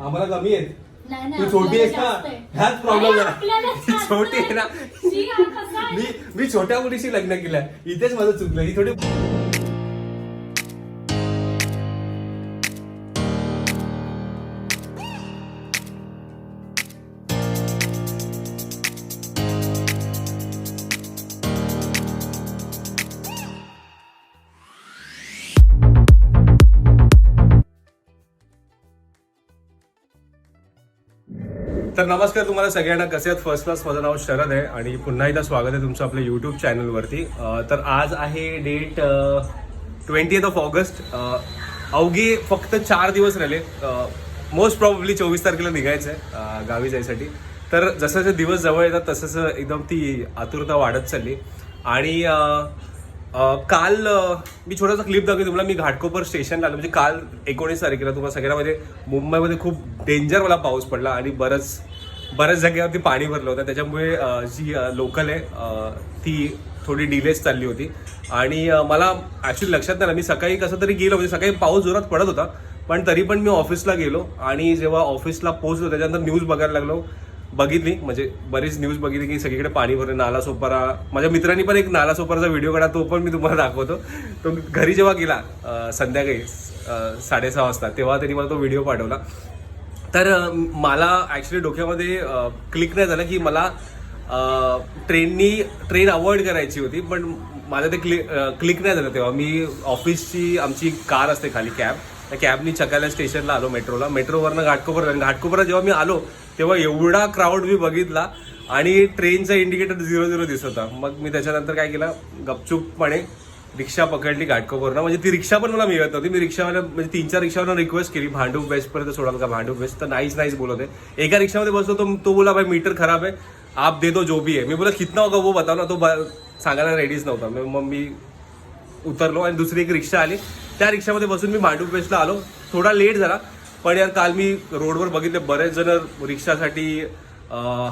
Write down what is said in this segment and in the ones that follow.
आम्हाला कमी आहेत. नाही नाही, तू छोटी आहेस आपल्याला ना जास्त आहे. ह्याच प्रॉब्लेम अरे, आहे. आपल्याला ती जास्त छोटी आहे ना? शी, हा कसा आहे? मी मी छोट्या मुलीशी लग्न केलंय. इथेच माझं चुकलं ही थोडी तर नमस्कार तुम्हाला सगळ्यांना. कसे आहेत? फर्स्ट क्लास माझं नाव शरद आहे आणि पुन्हा एकदा स्वागत आहे तुमचं आपल्या युट्यूब चॅनलवरती तर आज आहे डेट ट्वेंटी ऑफ ऑगस्ट अवघे फक्त चार दिवस राहिले. मोस्ट प्रॉब्ली चोवीस तारखेला निघायचं आहे गावी जायसाठी. तर जसं जसे दिवस जवळ येतात तसंच एकदम ती आतुरता वाढत चालली. आणि काल मी छोटासा क्लिप दाखवतो तुम्हाला मी घाटकोपर स्टेशनला आलो. म्हणजे काल एकोणीस तारखेला तुम्हाला सगळ्यामध्ये मुंबईमध्ये खूप डेंजर मला पाऊस पडला आणि बरंच बऱ्याच जागेवरती पाणी भरलं होतं. त्याच्यामुळे जी लोकल आहे ती थोडी डिलेच चालली होती. आणि मला ॲक्च्युली लक्षात नाही मी सकाळी कसं तरी गेलो. म्हणजे सकाळी पाऊस जोरात पडत होता. पण तरी पण मी ऑफिसला गेलो. आणि जेव्हा ऑफिसला पोहोचलो त्याच्यानंतर न्यूज बघायला लागलो. बघितली. म्हणजे बरीच न्यूज बघितली की सगळीकडे पाणी भरले. नाला सोपारा. माझ्या मित्रांनी पण एक नाला सोपाराचा व्हिडिओ काढा तो पण मी तुम्हाला दाखवतो. तो घरी जेव्हा गेला संध्याकाळी साडेसहा वाजता तेव्हा त्यांनी मला तो व्हिडिओ पाठवला. तर मला ॲक्च्युली डोक्यामध्ये क्लिक नाही झालं की मला ट्रेननी ट्रेन अवॉइड करायची होती पण माझं ते क्लिक क्लिक नाही झालं तेव्हा. मी ऑफिसची आमची कार असते खाली कॅब त्या कॅबनी चकायला स्टेशनला आलो मेट्रोला. मेट्रोवरनं घाटकोपर घाटकोपरला जेव्हा मी आलो तेव्हा एवढा क्राऊड मी बघितला आणि ट्रेनचा इंडिकेटर झिरो झिरो दिसत होता. मग मी त्याच्यानंतर काय केलं? गपचूपपणे रिक्षा पकडली घाटकोपरनं म्हणजे ती रिक्षा पण मला मिळत नव्हती. मी रिक्षावाल्या म्हणजे तीन चार रिक्षावाला रिक्वेस्ट केली भांडूप बेस्टपर्यंत सोडाल का भांडूप बेस्ट तर नाहीच नाहीच बोलत आहे. एका रिक्षामध्ये बसतो तो तो बोला भाई मीटर खराब आहे. आप दे दो जो भी आहे मी बोला कितना होगा वो बताव ना. तो ब- सांगायला रेडीच नव्हता. मग मग मी उतरलो आणि दुसरी एक रिक्षा आली. त्या रिक्षामध्ये बसून मी भांडूप बेस्टला आलो. थोडा लेट झाला पण यार काल मी रोडवर बघितले बरेच जण रिक्षासाठी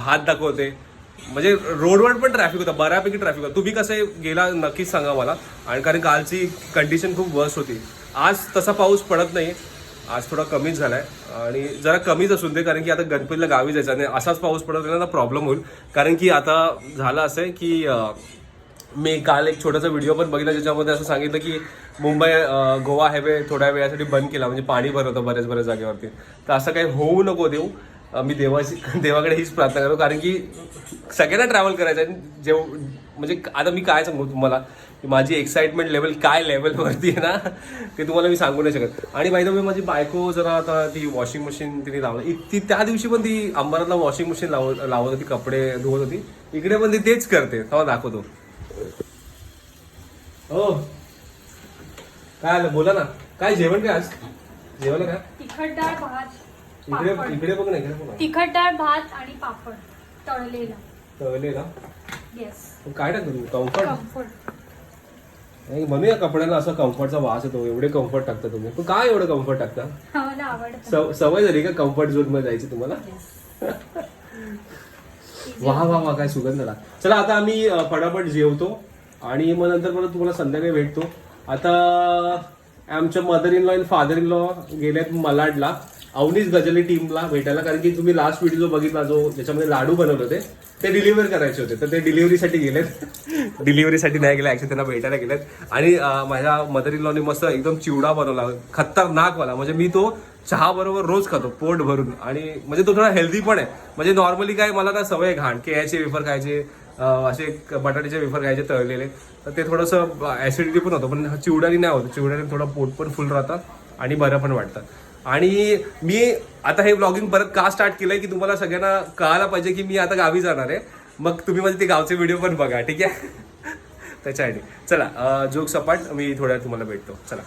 हात दाखवते. म्हणजे रोडवर पण ट्रॅफिक होता बऱ्यापैकी ट्रॅफिक होता. तुम्ही कसे गेला नक्कीच सांगा मला. आणि कारण कालची कंडिशन खूप वर्स्ट होती. आज तसा पाऊस पडत नाही आज थोडा कमीच झालाय. आणि जरा कमीच असून दे कारण की आता गणपतीला गावी जायचं आणि असाच पाऊस पडत राहिला तर प्रॉब्लेम होईल. कारण की आता झालं असं आहे की मी काल एक छोटासा व्हिडिओ पण बघितला ज्याच्यामध्ये असं सांगितलं की मुंबई गोवा हायवे थोड्या वेळासाठी बंद केला. म्हणजे पाणी भरत होतं बऱ्याच बऱ्याच जागेवरती. तर असं काही होऊ नको देऊ. मी देवाची देवाकडे हीच प्रार्थना करतो कारण की सगळ्यांना ट्रॅव्हल करायचं आहे. आणि जेव म्हणजे आता मी काय सांगू तुम्हाला? की माझी एक्साइटमेंट लेवल काय लेवलवरती आहे ना ते तुम्हाला मी सांगू नाही शकत. आणि बाय द वे माझी बायको जरा आता ती वॉशिंग मशीन तिने लावलं. ती त्या दिवशी पण ती अंबरला वॉशिंग मशीन लाव लावत होती कपडे धुवत होती. इकडे पण ती तेच करते. तेव्हा दाखवतो. हो. काय आलं? बोला ना. काय जेवण काय आज? जेवण काय तिखट डाळ भात. इकडे इकडे बघ ना इकडे बघ ना. तिखट डाळ भात आणि पापड तळलेला. तळले ना येस काय टाकतो तुम्ही कम्फर्ट? कम्फर्ट. नाही म्हणूया कपड्याला असं कम्फर्टचा वास येतो. एवढे कम्फर्ट टाकता तुम्ही. पण काय एवढं कम्फर्ट टाकता? मला आवडतं. सव- सवय झाली का कम्फर्ट झोनमध्ये जायची तुम्हाला? वा वा वा काय सुगंध आला. चला आता आम्ही अ, फटाफट जेवतो आणि मग नंतर परत तुम्हाला संध्याकाळी भेटतो. आता आमच्या मदर इन लॉ आणि फादर इन लॉ गेलेत मलाडला. अवनीच गजली टीमला भेटायला कारण की तुम्ही लास्ट व्हिडिओ जो बघितला जो ज्याच्यामध्ये लाडू बनवले होते ते डिलिव्हर करायचे होते. तर ते डिलिव्हरीसाठी गेलेत. डिलिव्हरीसाठी नाही गेले ऍक्च्युली त्यांना भेटायला गेलेत. आणि माझ्या मदर इन लॉने मस्त एकदम चिवडा बनवला खतरनाकवाला. म्हणजे मी तो चहा बरोबर रोज खातो पोट भरून. आणि म्हणजे तो थोडा हेल्दी पण आहे. म्हणजे नॉर्मली काय मला ना सवय आहे घाण केळ्याचे वेफर खायचे असे बटाट्याचे वेफर खायचे तळलेले. तर ते थोडंसं ऍसिडिटी पण होतं पण चिवड्याने नाही होतं. चिवड्याने थोडं पोट पण फुल राहतं आणि बरं पण वाटतं. आणि मी आता हे ब्लॉगिंग परत का स्टार्ट केलंय की तुम्हाला सगळ्यांना कळायला पाहिजे की मी आता गावी जाणार आहे. मग तुम्ही माझे ते गावचे व्हिडिओ पण बघा ठीक आहे? त्याच्यासाठी चला जोक सपाट मी थोड्या तुम्हाला भेटतो. चला.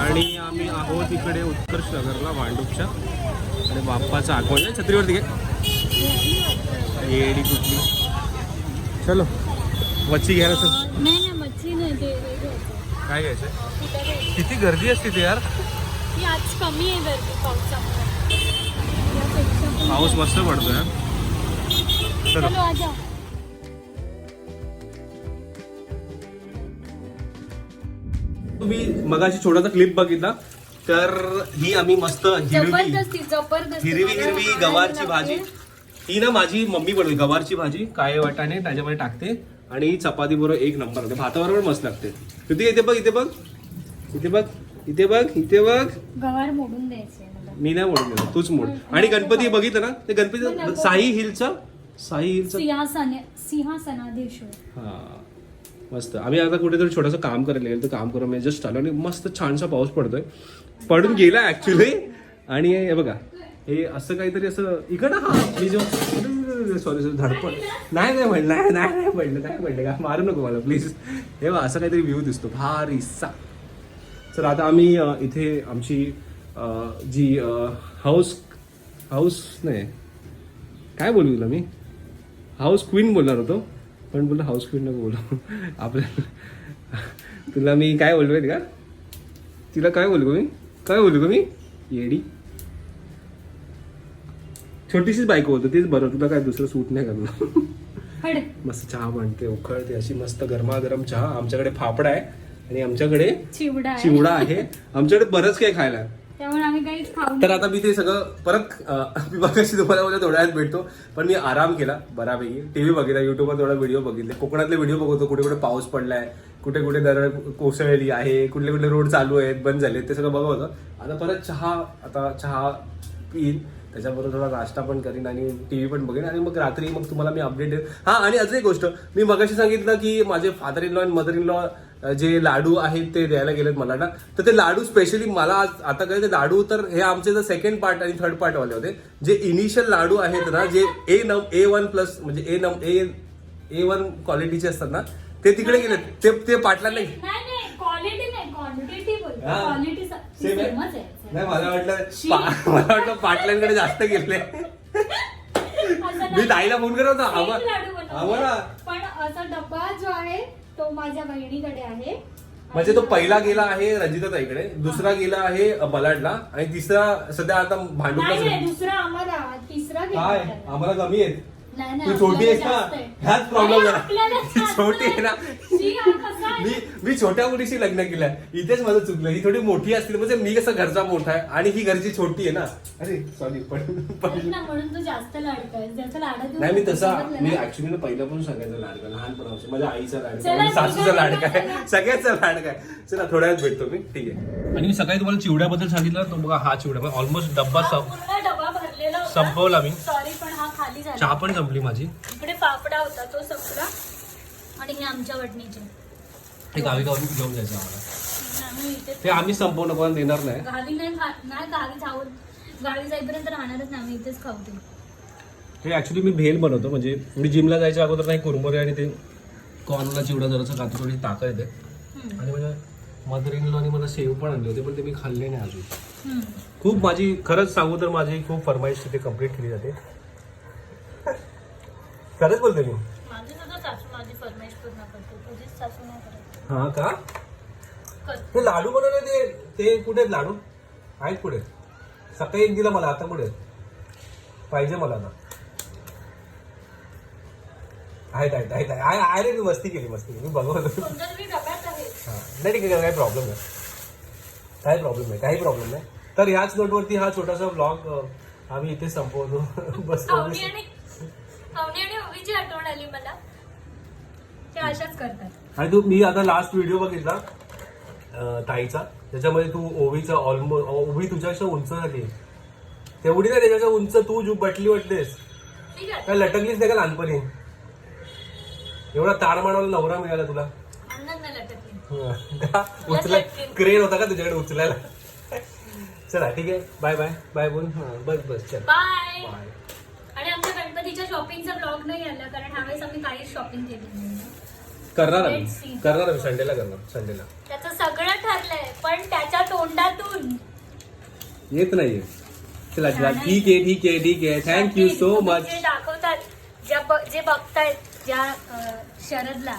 आणि आम्ही आहोत इकडे उत्कर्ष नगरला भांडूपच्या आणि बाप्पाचं आगमन आहे. छत्रीवरती काय येडी कुठली? चलो. मच्छी घ्यायला चल. नाही नाही मच्छी नाही ते घ्यायचं. काय घ्यायचं. किती गर्दी असते ते यार. आज कमी आहे गर्दी पावसामुळे. पाऊस मस्त पडतो यार चलो. आजा तुम्ही मगाशी छोटासा क्लिप बघितला तर ही आम्ही मस्त हिरवी हिरवी हिरवी गवारची. भाजी. ही ना माझी मम्मी बनवली गवारची भाजी. काय वाटाणे त्याच्यामध्ये टाकते. आणि चपाती बरोबर एक नंबर भाताबरोबर मस्त लागते. किती इथे बघ इथे बघ. इथे बघ. इथे बघ इथे बघ. गवार मोडून द्यायचे मी नाही मोडून देणार तूच मोड. आणि गणपती बघितलं ना? ते गणपती साई हिलचं? साई हिलचं? सिंहासन सिंहासनाधीश्वर. हा. मस्त. आम्ही आता कुठेतरी छोटंसं काम करायला गेलो तर काम करून मी जस्ट आलो आणि मस्त छानसा पाऊस पडतोय. पडून गेला ऍक्च्युली आणि हे बघा हे असं काहीतरी असं इकडं हा मी जो सॉरी सॉरी धडपड नाही नाही म्हणलं नाही नाही नाही म्हणलं नाही म्हणलं. का मारू नको मला प्लीज हे बघा असं काहीतरी व्ह्यू दिसतो. भारीसा तर आता आम्ही इथे आमची जी हाऊस हाऊस नाही काय बोलू तुला मी? हाऊस क्वीन बोलणार होतो पण बोललो हाऊस क्वीन नको बोलू. आपल्या तुला मी काय बोलू माहिती का? तिला काय बोलू मी? काय बोलू का मी? येडी. छोटीशीच बायको होतं तेच बरं तुला काय दुसरं सूट नाही करणार? मस्त चहा बनते उखळते अशी मस्त गरमागरम चहा आमच्याकडे फाफडा आहे. आणि आमच्याकडे चिवडा आहे. चिवडा आहे. आमच्याकडे बरंच काही खायला आहे. त्यामुळे आम्ही काहीच खाऊ तर आता मी ते सगळं परत बघायची तुम्हाला बोलतो थोड्या वेळात भेटतो. पण मी आराम केला बऱ्यापैकी. टीव्ही बघितला युट्यूबवर थोडा व्हिडिओ बघितले. कोकणातले व्हिडिओ बघतो. कुठे कुठे पाऊस पडलाय कुठे कुठे दरड कोसळली आहे कुठले कुठले रोड चालू आहेत बंद झाले ते सगळं बघत होतं. आता परत चहा आता चहा पिईन. त्याच्याबरोबर थोडा नाश्ता पण करीन आणि टीव्ही पण बघेन. आणि मग रात्री मग तुम्हाला मी अपडेट देईन. हा आणि अजून एक गोष्ट. मी मगाशी सांगितलं की माझे फादर इन लॉ आणि मदर इन लॉ जे लाडू आहेत ते द्यायला गेलेत मला ना तर ते लाडू स्पेशली मला आज आता काय ते लाडू तर हे आमचे जर सेकंड पार्ट आणि थर्ड पार्ट वाले होते. जे इनिशियल लाडू आहेत ना जे ए नम ए वन प्लस म्हणजे ए नम ए ए वन क्वालिटीचे असतात ना ते तिकडे गेलेत. ते ते पाटला नाही. नाही हा. मला वाटलं मला वाटलं पाटलांकडे जास्त गेले. मी. ताईला फोन करत होता. लाडू बनवते. आम्हाला पण असा डब्बा जो आहे तो माझ्या बहिणीकडे आहे. म्हणजे तो पहिला गेला आहे रंजिता ताईकडे दुसरा गेला आहे बलाडला आणि तिसरा सध्या आता भांडूपला नाही दुसरा आम्हाला तिसरा गेला. आम्हाला कमी आहेत. नाही, नाही, तू छोटी आहेस आपल्याला ना जास्त आहे. ह्याच प्रॉब्लेम अरे, झाला आपल्याला ती जास्त छोटी आहे ना. शी, हा कसा आहे? मी मी छोट्या मुलीशी लग्न केलंय. इथेच माझं चुकलं. ही थोडी मोठी असतील म्हणजे मी कसं घरचा मोठा आहे आणि ही घरची छोटी आहे ना. अरे सॉरी पण पण- तेच ना, म्हणून तू जास्त ज्याचा लाडा नाही मी तसा मी ऍक्च्युली पहिलं पण सांगायचं लाडका लहानपणापासून. माझ्या आईचा लाडका चला, माझ्या सासूचा चला, लाडका आहे. सगळ्याचा लाडका आहे. चला थोड्या वेळात भेटतो मी. ठीक आहे. आणि मी सकाळी तुम्हाला चिवड्याबद्दल सांगितलं. तो बघा हा चिवडा ऑलमोस्ट डब्बा पूर्ण होता संपवला मी. सॉरी पण हा खाली झाला. चहा पण संपली माझी. इकडे पापडा होता तो संपला. आणि हे आमच्या वटणीचे ते गावी गावी घेऊन जायचं आम्हाला. आम्ही इथे ते आम्ही संपवणं पण देणार नाही. गावी नाही खा- नाही गावी खाऊन गावी जाईपर्यंत राहणारच नाही आम्ही इथेच खाऊ ते. हे ऍक्च्युली मी भेल बनवतो म्हणजे मी जिमला जायच्या अगोदर नाही कुरमुरे आणि ते कॉर्नला चिवडा जरासा खातो थोडी ताकद येते. आणि माझ्या मदर इन लॉनी मला शेव पण आणले होते पण ते मी खाल्ले नाही अजून. खूप माझी खरंच सांगू तर माझी खूप फरमाईश तिथे कंप्लीट केली जाते. खरंच बोलते मी? माझी सुद्धा सासू माझी फरमाईश पूर्ण करते. तुझीच सासू नाही करत. हा का? ते लाडू बनवले ते ते कुठे आहेत लाडू? आहेत कुठे? सकाळी एक दिला मला आता कुठे आहेत? पाहिजे मला ना आहेत आहेत आहेत. आहे आहे रे मी मस्ती केली मस्ती केली. मी डब्यात आहे. हा. नाही ठीक आहे काही प्रॉब्लेम नाही. काही प्रॉब्लेम नाही काही प्रॉब्लेम नाही. तर ह्याच नोटवरती हा छोटासा ब्लॉग आम्ही इथे संपवतो. बस अवनी आणि अवनी आणि ओवीची आठवण आली मला. ते अशाच करतात. आणि तू मी आता लास्ट व्हिडिओ बघितला अं, ताईचा. त्याच्यामध्ये तू ओवीचा ऑलमोस्ट ओवी तुझ्यापेक्षा उंच झाली. तेवढी नाही त्याच्यापेक्षा उंच तू जू बटली ठीक आहे. काय लटकलीच नाही का लहानपणी? एवढा तार मानवाला नवरा मिळाला तुला. नाही लटकली. हं. उचला क्रेन होता का तुझ्याकडे उचलायला? चला ठीक आहे. बाय बाय बाय बोल. हां बस बस चल. बाय बाय आणि आमच्या गणपतीच्या शॉपिंगचा ब्लॉग नाही आला कारण ह्यावेळेस आम्ही काहीच शॉपिंग केली नाही. करणार Let's आम्ही see. करणार आम्ही. संडेला करणार. संडेला त्याचं सगळं ठरलंय पण त्याच्या तोंडातून. येत नाहीये. चला चला. ठीक आहे ठीक आहे ठीक आहे. थँक्यू सो मच जे दाखवतात ज्या ब- जे बघतायत ज्या अं, शरदला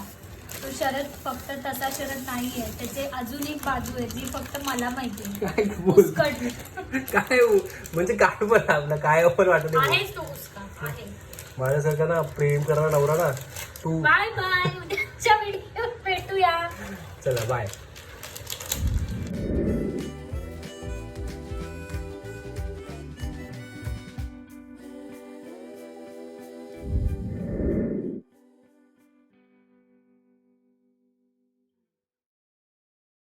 तो शरद फक्त तसा शरद नाहीये. त्याचे अजून एक बाजू आहे जी फक्त मला माहिती काय बोल? आहे काय हो? म्हणजे काय पण आपलं काय पण वाटत नाही आहेस तू उसका आहे. माझ्यासारखा ना प्रेम करणारा नवरा ना तू बाय बाय उद्याच्या व्हिडिओ भेटूया. चला बाय